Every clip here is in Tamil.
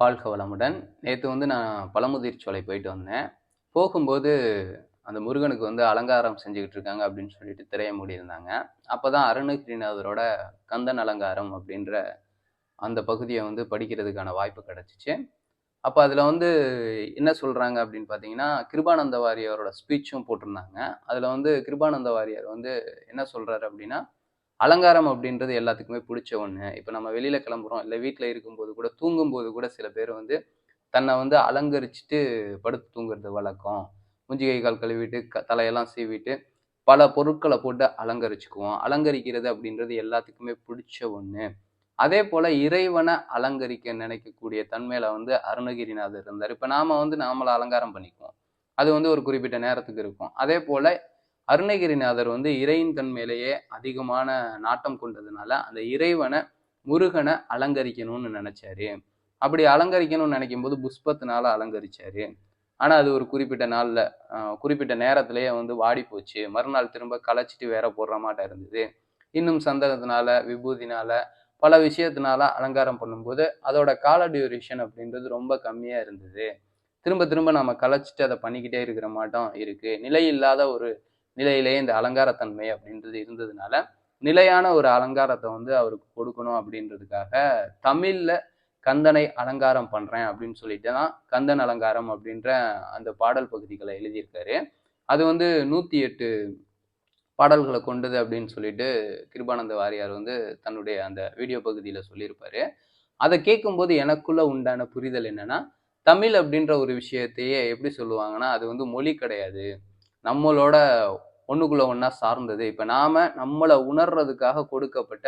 வாழ்க வளமுடன் நேற்று வந்து நான் பழமுதிர் சோலை போயிட்டு வந்தேன். போகும்போது அந்த முருகனுக்கு வந்து அலங்காரம் செஞ்சுக்கிட்டு இருக்காங்க அப்படின்னு சொல்லிட்டு திரைய மூடியிருந்தாங்க. அப்போ தான் அருணகிரிநாதரோட கந்தன் அலங்காரம் அப்படின்ற அந்த பகுதியை வந்து படிக்கிறதுக்கான வாய்ப்பு கிடச்சிச்சு. அப்போ அதில் வந்து என்ன சொல்கிறாங்க அப்படின்னு பார்த்தீங்கன்னா கிருபானந்த வாரியாரோட ஸ்பீச்சும் போட்டிருந்தாங்க. அதில் வந்து கிருபானந்த வாரியார் வந்து என்ன சொல்கிறாரு அப்படின்னா அலங்காரம் அப்படின்றது எல்லாத்துக்குமே பிடிச்ச ஒன்று இப்போ நம்ம வெளியில் கிளம்புறோம் இல்லை வீட்டில் இருக்கும்போது கூட தூங்கும்போது கூட சில பேர் வந்து தன்னை வந்து அலங்கரிச்சுட்டு படுத்து தூங்குறது வழக்கம். முஞ்சி கை கால் கழுவிட்டு க தலையெல்லாம் சீவிட்டு பல பொருட்களை போட்டு அலங்கரிச்சுக்குவோம். அலங்கரிக்கிறது அப்படின்றது எல்லாத்துக்குமே பிடிச்ச ஒன்று அதே போல் இறைவனை அலங்கரிக்க நினைக்கக்கூடிய தன்மையில் வந்து அருணகிரிநாதர் இருந்தார். இப்போ நாம வந்து நாமளை அலங்காரம் பண்ணிக்குவோம். அது வந்து ஒரு குறிப்பிட்ட நேரத்துக்கு இருக்கும். அதே போல் அருணகிரிநாதர் வந்து இறையின் தன்மையிலேயே அதிகமான நாட்டம் கொண்டதுனால அந்த இறைவனை முருகனை அலங்கரிக்கணும்னு நினைச்சாரு. அப்படி அலங்கரிக்கணும்னு நினைக்கும் போது புஷ்பத்தினால அலங்கரிச்சாரு. ஆனா அது ஒரு குறிப்பிட்ட நாள்ல குறிப்பிட்ட நேரத்திலேயே வந்து வாடி போச்சு மறுநாள் திரும்ப களைச்சிட்டு வேற போடுற மாட்டா இருந்தது. இன்னும் சந்தனத்தினால விபூதினால பல விஷயத்தினால அலங்காரம் பண்ணும்போது அதோட கால டியூரேஷன் அப்படின்றது ரொம்ப கம்மியா இருந்தது. திரும்ப திரும்ப நம்ம களைச்சிட்டு அதை பண்ணிக்கிட்டே இருக்கிற மாட்டோம் இருக்கு. நிலை இல்லாத ஒரு நிலையிலேயே இந்த அலங்காரத்தன்மை அப்படின்றது இருந்ததுனால நிலையான ஒரு அலங்காரத்தை வந்து அவருக்கு கொடுக்கணும் அப்படின்றதுக்காக தமிழ்ல கந்தனை அலங்காரம் பண்றேன் அப்படின்னு சொல்லிட்டு தான் கந்தன் அலங்காரம் அப்படின்ற அந்த பாடல் பகுதிகளை எழுதியிருக்காரு. அது வந்து நூத்தி எட்டு பாடல்களை கொண்டது அப்படின்னு சொல்லிட்டு கிருபானந்த வாரியார் வந்து தன்னுடைய அந்த வீடியோ பகுதியில சொல்லியிருப்பாரு. அதை கேட்கும்போது எனக்குள்ள உண்டான புரிதல் என்னன்னா தமிழ் அப்படின்ற ஒரு விஷயத்தையே எப்படி சொல்லுவாங்கன்னா அது வந்து மொழி கிடையாது. நம்மளோட ஒன்றுக்குள்ளே ஒன்றா சார்ந்தது. இப்போ நாம் நம்மளை உணர்றதுக்காக கொடுக்கப்பட்ட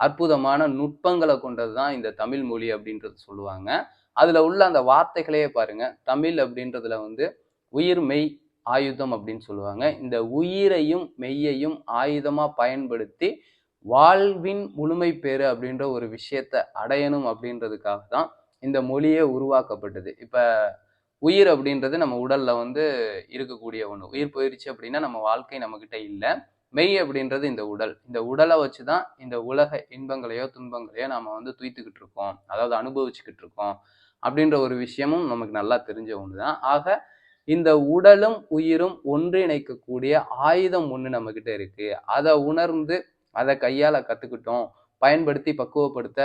அற்புதமான நுட்பங்களை கொண்டது தான் இந்த தமிழ் மொழி அப்படின்றது சொல்லுவாங்க. அதில் உள்ள அந்த வார்த்தைகளையே பாருங்கள் தமிழ் அப்படின்றதுல வந்து உயிர் மெய் ஆயுதம் அப்படின்னு சொல்லுவாங்க. இந்த உயிரையும் மெய்யையும் ஆயுதமாக பயன்படுத்தி வாழ்வின் முழுமை பேறு அப்படின்ற ஒரு விஷயத்தை அடையணும் அப்படின்றதுக்காக தான் இந்த மொழியே உருவாக்கப்பட்டது. இப்போ உயிர் அப்படின்றது நம்ம உடல்ல வந்து இருக்கக்கூடிய ஒன்று உயிர் போயிடுச்சு அப்படின்னா நம்ம வாழ்க்கை நம்மக்கிட்ட இல்லை. மெய் அப்படின்றது இந்த உடல். இந்த உடலை வச்சு தான் இந்த உலக இன்பங்களையோ துன்பங்களையோ நாம வந்து தூய்த்துக்கிட்டு இருக்கோம். அதாவது அனுபவிச்சுக்கிட்டு இருக்கோம். அப்படின்ற ஒரு விஷயமும் நமக்கு நல்லா தெரிஞ்ச ஒன்று தான் ஆக இந்த உடலும் உயிரும் ஒன்றிணைக்கக்கூடிய ஆயுதம் ஒன்று நம்மக்கிட்ட இருக்கு. அதை உணர்ந்து அதை கையால் கற்றுக்கிட்டோம் பயன்படுத்தி பக்குவப்படுத்த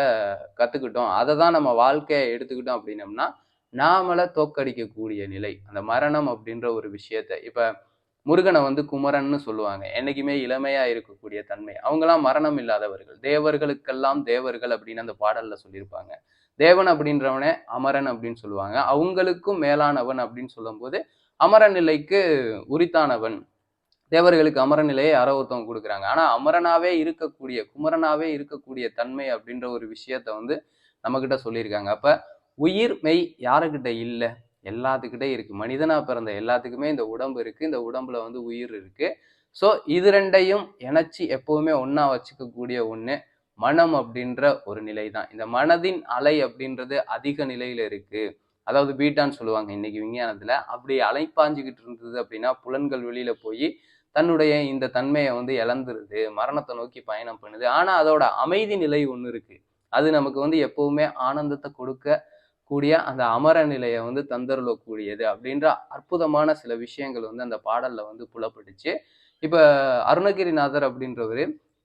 கற்றுக்கிட்டோம் அதை தான் நம்ம வாழ்க்கையை எடுத்துக்கிட்டோம் அப்படின்னம்னா நாமளை தோக்கடிக்கக்கூடிய நிலை அந்த மரணம் அப்படின்ற ஒரு விஷயத்த இப்போ முருகனை வந்து குமரன்னு சொல்லுவாங்க. என்னைக்குமே இளமையா இருக்கக்கூடிய தன்மை. அவங்களாம் மரணம் இல்லாதவர்கள். தேவர்களுக்கெல்லாம் தேவர்கள் அப்படின்னு அந்த பாடல்ல சொல்லியிருப்பாங்க. தேவன் அப்படின்றவனே அமரன் அப்படின்னு சொல்லுவாங்க. அவங்களுக்கும் மேலானவன் அப்படின்னு சொல்லும்போது அமர நிலைக்கு உரித்தானவன். தேவர்களுக்கு அமர நிலையை யாரோ ஒருத்தவங்க கொடுக்குறாங்க. ஆனால் அமரனாவே இருக்கக்கூடிய குமரனாவே இருக்கக்கூடிய தன்மை அப்படின்ற ஒரு விஷயத்த வந்து நம்மக்கிட்ட சொல்லியிருக்காங்க. அப்போ உயிர் மெய் யாருக்கிட்ட இல்லை? எல்லாத்துக்கிட்டே இருக்கு. மனிதனா பிறந்த எல்லாத்துக்குமே இந்த உடம்பு இருக்கு. இந்த உடம்புல வந்து உயிர் இருக்கு. ஸோ இது ரெண்டையும் இணைச்சி எப்பவுமே ஒன்றா வச்சுக்கக்கூடிய ஒண்ணு மனம் அப்படின்ற ஒரு நிலை தான் இந்த மனதின் அலை அப்படின்றது அதிக நிலையில இருக்கு. அதாவது பீட்டான்னு சொல்லுவாங்க இன்னைக்கு விஞ்ஞானத்துல. அப்படி அலைப்பாஞ்சிக்கிட்டு இருந்தது அப்படின்னா புலன்கள் வெளியில போய் தன்னுடைய இந்த தன்மையை வந்து இழந்துருது. மரணத்தை நோக்கி பயணம் பண்ணுது. ஆனா அதோட அமைதி நிலை ஒன்று இருக்கு. அது நமக்கு வந்து எப்பவுமே ஆனந்தத்தை கொடுக்க கூடிய அந்த அமர நிலையை வந்து தந்தருளக்கூடியது அப்படின்ற அற்புதமான சில விஷயங்கள் வந்து அந்த பாடல்ல வந்து புலப்பட்டுச்சு. இப்போ அருணகிரிநாதர் அப்படின்றவர்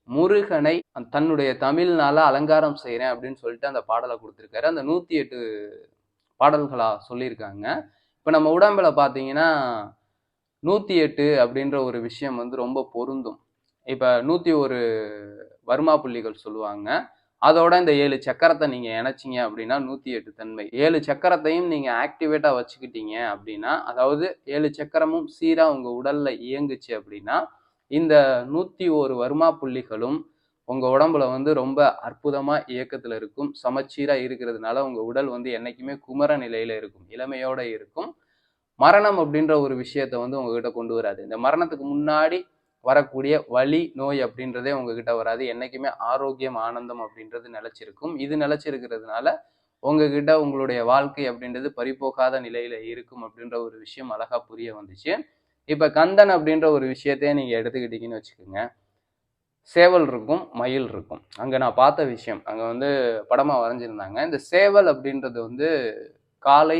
முருகனை தன்னுடைய தமிழ்னால அலங்காரம் செய்கிறேன் அப்படின்னு சொல்லிட்டு அந்த பாடலை கொடுத்துருக்காரு. அந்த நூற்றி எட்டு பாடல்களாக சொல்லியிருக்காங்க. இப்போ நம்ம உடம்புல பார்த்தீங்கன்னா நூற்றி எட்டு அப்படின்ற ஒரு விஷயம் வந்து ரொம்ப பொருந்தும். இப்போ நூற்றி ஒரு வர்மா புள்ளிகள் சொல்லுவாங்க. அதோட இந்த ஏழு சக்கரத்தை நீங்க இணைச்சிங்க அப்படின்னா நூத்தி எட்டு தன்மை. ஏழு சக்கரத்தையும் நீங்க ஆக்டிவேட்டா வச்சுக்கிட்டீங்க அப்படின்னா அதாவது ஏழு சக்கரமும் சீரா உங்க உடல்ல இயங்குச்சு அப்படின்னா இந்த நூத்தி ஒரு வர்மா புள்ளிகளும் உங்க உடம்புல வந்து ரொம்ப அற்புதமா இயக்கத்துல இருக்கும். சமச்சீரா இருக்கிறதுனால உங்க உடல் வந்து என்னைக்குமே குமர நிலையில இருக்கும். இளமையோட இருக்கும். மரணம் அப்படின்ற ஒரு விஷயத்த வந்து உங்ககிட்ட கொண்டு வராது. இந்த மரணத்துக்கு முன்னாடி வரக்கூடிய வலி நோய் அப்படின்றதே உங்ககிட்ட வராது. என்னைக்குமே ஆரோக்கியம் ஆனந்தம் அப்படின்றது நிலச்சிருக்கும். இது நிலச்சிருக்கிறதுனால உங்ககிட்ட உங்களுடைய வாழ்க்கை அப்படின்றது பறிபோகாத நிலையில இருக்கும் அப்படின்ற ஒரு விஷயம் அழகா புரிய வந்துச்சு. இப்ப கந்தன் அப்படின்ற ஒரு விஷயத்தையே நீங்க எடுத்துக்கிட்டீங்கன்னு வச்சுக்கோங்க. சேவல் இருக்கும் மயில் இருக்கும். அங்கே நான் பார்த்த விஷயம். அங்கே வந்து படமாக வரைஞ்சிருந்தாங்க. இந்த சேவல் அப்படின்றது வந்து காலை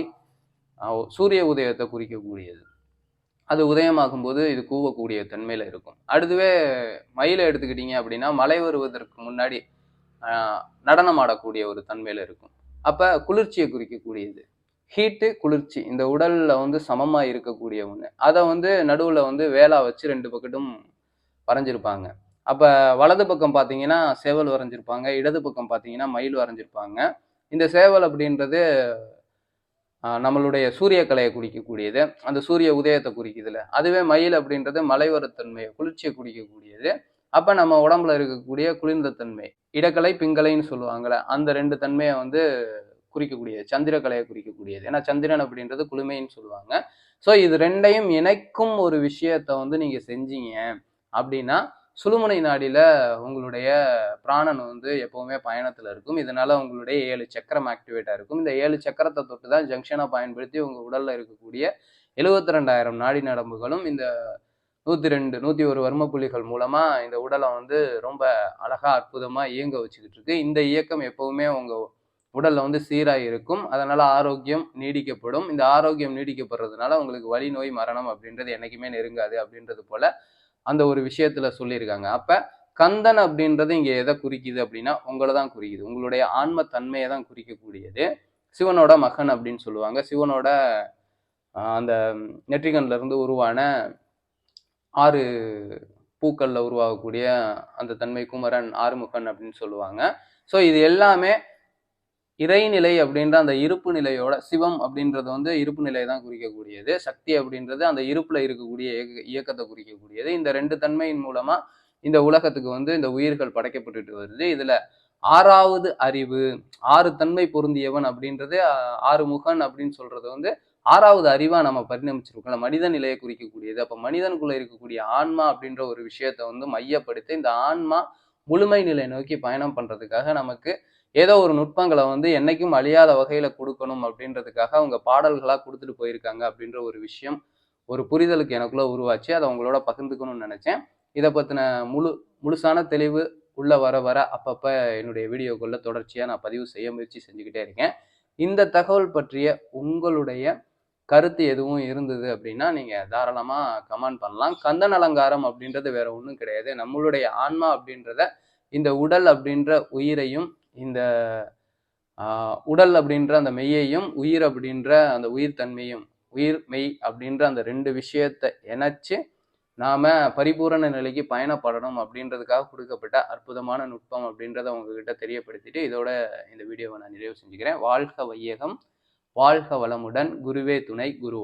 சூரிய உதயத்தை குறிக்கக்கூடியது. அது உதயமாகும் போது இது கூவக்கூடிய தன்மையில் இருக்கும். அடுத்துவே மயிலை எடுத்துக்கிட்டீங்க அப்படின்னா மழை வருவதற்கு முன்னாடி நடனம் ஆடக்கூடிய ஒரு தன்மையில் இருக்கும். அப்போ குளிர்ச்சியை குறிக்கக்கூடியது. ஹீட்டு குளிர்ச்சி. இந்த உடலில் வந்து சமமாக இருக்கக்கூடிய ஒன்று அதை வந்து நடுவில் வந்து வேலா வச்சு ரெண்டு பக்கட்டும் வரைஞ்சிருப்பாங்க. அப்போ வலது பக்கம் பார்த்தீங்கன்னா சேவல் வரைஞ்சிருப்பாங்க. இடது பக்கம் பார்த்தீங்கன்னா மயில் வரைஞ்சிருப்பாங்க. இந்த சேவல் அப்படின்றது நம்மளுடைய சூரிய கலையை குறிக்கக்கூடியது அந்த சூரிய உதயத்தை குறிக்குதுல. அதுவே மயில் அப்படின்றது மலைவரத்தன்மையை குளிர்ச்சியை குறிக்கக்கூடியது அப்போ நம்ம உடம்புல இருக்கக்கூடிய குளிர்ந்த தன்மை இடக்கலை பிங்கலைன்னு சொல்லுவாங்கள்ல அந்த ரெண்டு தன்மையை வந்து குறிக்கக்கூடியது சந்திரக்கலையை குறிக்கக்கூடியது. ஏன்னா சந்திரன் அப்படின்றது குளுமைன்னு சொல்லுவாங்க. ஸோ இது ரெண்டையும் இணைக்கும் ஒரு விஷயத்த வந்து நீங்கள் செஞ்சீங்க அப்படின்னா சுழுமுனை நாடியில் உங்களுடைய பிராணன் வந்து எப்பவுமே பயணத்தில் இருக்கும். இதனால் உங்களுடைய ஏழு சக்கரம் ஆக்டிவேட்டாக இருக்கும். இந்த ஏழு சக்கரத்தை தொட்டு தான் ஜங்ஷனை பயன்படுத்தி உங்கள் உடலில் இருக்கக்கூடிய எழுபத்தி ரெண்டாயிரம் நாடி நரம்புகளும் இந்த நூற்றி ரெண்டு நூற்றி ஒரு வர்ம புள்ளிகள் மூலமாக இந்த உடலை வந்து ரொம்ப அழகாக அற்புதமாக இயங்க வச்சுக்கிட்டு இருக்கு. இந்த இயக்கம் எப்பவுமே உங்கள் உடலில் வந்து சீராக இருக்கும். அதனால் ஆரோக்கியம் நீடிக்கப்படும். இந்த ஆரோக்கியம் நீடிக்கப்படுறதுனால உங்களுக்கு வலி நோய் மரணம் அப்படின்றது என்றைக்குமே நெருங்காது அப்படின்றது போல் அந்த ஒரு விஷயத்துல சொல்லியிருக்காங்க. அப்ப கந்தன் அப்படின்றது இங்க எதை குறிக்குது அப்படின்னா உங்களை தான் குறிக்குது. உங்களுடைய ஆன்ம தன்மையை தான் குறிக்கக்கூடியது. சிவனோட மகன் அப்படின்னு சொல்லுவாங்க. சிவனோட அந்த நெற்றிகன்ல இருந்து உருவான ஆறு பூக்கள்ல உருவாகக்கூடிய அந்த தன்மை குமரன் ஆறுமுகன் அப்படின்னு சொல்லுவாங்க. ஸோ இது எல்லாமே இறைநிலை அப்படின்ற அந்த இருப்பு நிலையோட சிவம் அப்படின்றது வந்து இருப்பு நிலையை தான் குறிக்கக்கூடியது. சக்தி அப்படின்றது அந்த இருப்புல இருக்கக்கூடிய இயக்க- இயக்கத்தை குறிக்கக்கூடியது. இந்த ரெண்டு தன்மையின் மூலமா இந்த உலகத்துக்கு வந்து இந்த உயிர்கள் படைக்கப்பட்டுட்டு வருது. இதுல ஆறாவது அறிவு ஆறு தன்மை பொருந்தியவன் அப்படின்றது ஆறு முகன் அப்படின்னு சொல்றது வந்து ஆறாவது அறிவா நம்ம பரிணமிச்சிருக்கோம். மனித நிலையை குறிக்கக்கூடியது. அப்ப மனிதனுக்குள்ள இருக்கக்கூடிய ஆன்மா அப்படின்ற ஒரு விஷயத்த வந்து மையப்படுத்தி இந்த ஆன்மா முழுமை நிலை நோக்கி பயணம் பண்றதுக்காக நமக்கு ஏதோ ஒரு நுட்பங்களை வந்து என்னைக்கும் அழியாத வகையில கொடுக்கணும் அப்படின்றதுக்காக அவங்க பாடல்களா கொடுத்துட்டு போயிருக்காங்க அப்படின்ற ஒரு விஷயம் ஒரு புரிதலுக்கு எனக்குள்ள உருவாச்சு. அதை அவங்களோட பகிர்ந்துக்கணும்னு நினைச்சேன். இதை பத்தின முழு முழுசான தெளிவு உள்ள வர வர அப்பப்ப என்னுடைய வீடியோக்குள்ள தொடர்ச்சியா நான் பதிவு செய்ய முயற்சி செஞ்சுக்கிட்டே இருக்கேன். இந்த தகவல் பற்றிய உங்களுடைய கருத்து எதுவும் இருந்தது அப்படின்னா நீங்க தாராளமா கமெண்ட் பண்ணலாம். கந்தன் அலங்காரம் அப்படின்றது வேற ஒன்றும் கிடையாது. நம்மளுடைய ஆன்மா அப்படின்றத இந்த உடல் அப்படின்ற உயிரையும் இந்த உடல் அப்படின்ற அந்த மெய்யையும் உயிர் அப்படின்ற அந்த உயிர் தன்மையும் உயிர் மெய் அப்படின்ற அந்த ரெண்டு விஷயத்தை இணைச்சு நாம பரிபூரண நிலைக்கு பயணப்படணும் அப்படின்றதுக்காக கொடுக்கப்பட்ட அற்புதமான நுட்பம் அப்படின்றத உங்ககிட்ட தெரியப்படுத்திட்டு இதோட இந்த வீடியோவை நான் நிறைவு செஞ்சுக்கிறேன். வாழ்க வையகம் வாழ்க வளமுடன் குருவே துணை குரு